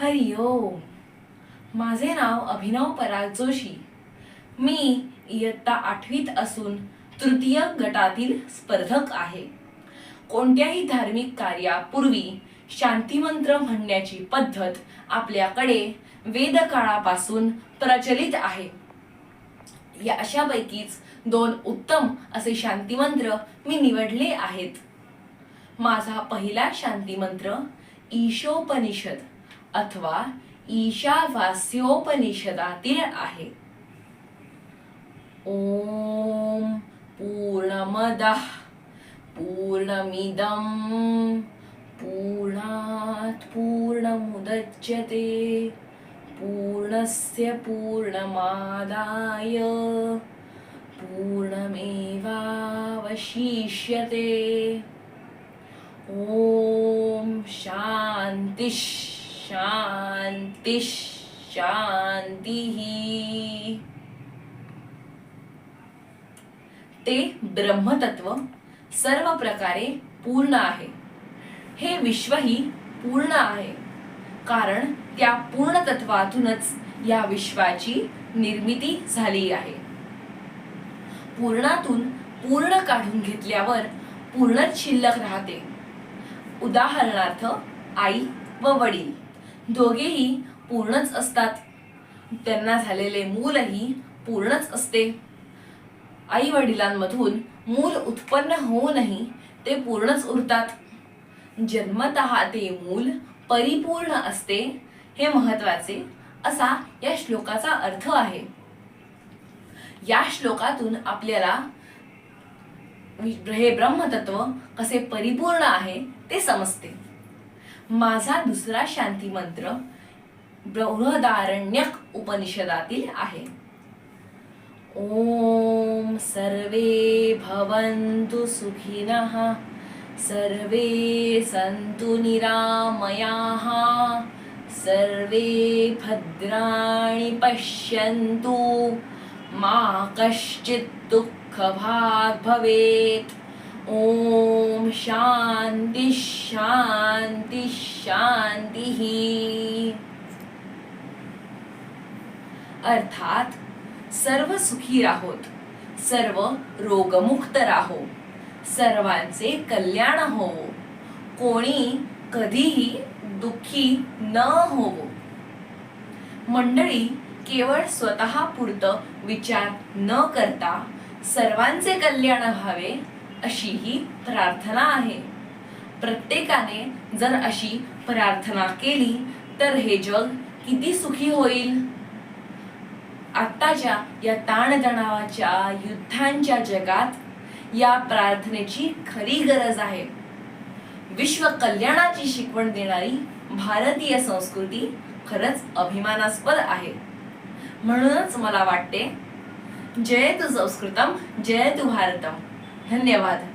हरि ओम. माझे नाव अभिनव पराग जोशी. मी इयत्ता आठवीत असून तृतीय गटातील स्पर्धक आहे. कोणत्याही धार्मिक कार्यापूर्वी शांतिमंत्र म्हणण्याची पद्धत आपल्याकडे वेदकाळापासून प्रचलित आहे. या अशापैकीच दोन उत्तम असे शांतिमंत्र मी निवडले आहेत. माझा पहिला शांतिमंत्र ईशोपनिषद. अथवा ईशावास्योपनिषदातील आहे. ओम पूर्णमद पूर्णमिदं पूर्णात् पूर्णमुदच्यते पूर्णस्य पूर्णमादाय पूर्णमेवावशिष्यते। ॐ शान्तिः। शांति शांती। ते ब्रह्मतत्व सर्व प्रकारे पूर्ण आहे. हे विश्वही पूर्ण आहे. कारण त्या पूर्ण तत्वातूनच या विश्वाची निर्मिती झाली आहे. पूर्णातून पूर्ण काढून घेतल्यावर पूर्णच शिल्लक राहते. उदाहरणार्थ आई व वडील. दोघेही पूर्णच असतात. त्यांना झालेले मूलही पूर्णच असते. आई वडिलांमधून मूल उत्पन्न होऊनही ते पूर्णच उरतात. जन्मत ते मूल परिपूर्ण असते हे महत्त्वाचे असा या श्लोकाचा अर्थ आहे. या श्लोकातून आपल्याला हे ब्रह्मतत्व कसे परिपूर्ण आहे ते समजते. माझा दुसरा शांती मंत्र बृहदारण्यक उपनिषदातील आहे. ओम सर्वे भवन्तु सुखिनः सर्वे सन्तु निरामयाः सर्वे भद्राणि पश्यन्तु मा कश्चित् दुःखभाग् भवेत्। ॐ शान्तिः शान्ति। शान्तिः अर्थात सर्व सुखी राहोत सर्व रोगमुक्त राहो सर्वांचे कल्याण हो कोणी कधीही दुःखी न होवो मंडळी केवळ स्वतः पुरतं विचार न करता सर्वांचे कल्याण व्हावे अशी ही प्रार्थना आहे। प्रत्येकाने जर अशी प्रार्थना केली तर हे जग किती सुखी होईल? आत्ताच्या या ताणतणावाच्या युद्धांच्या जगात या प्रार्थनेची खरी गरज आहे. विश्व कल्याणाची शिकवण देणारी भारतीय संस्कृती खरंच अभिमानास्पद आहे. म्हणूनच मला वाटते जयतु संस्कृतम जयतु भारतम. धन्यवाद.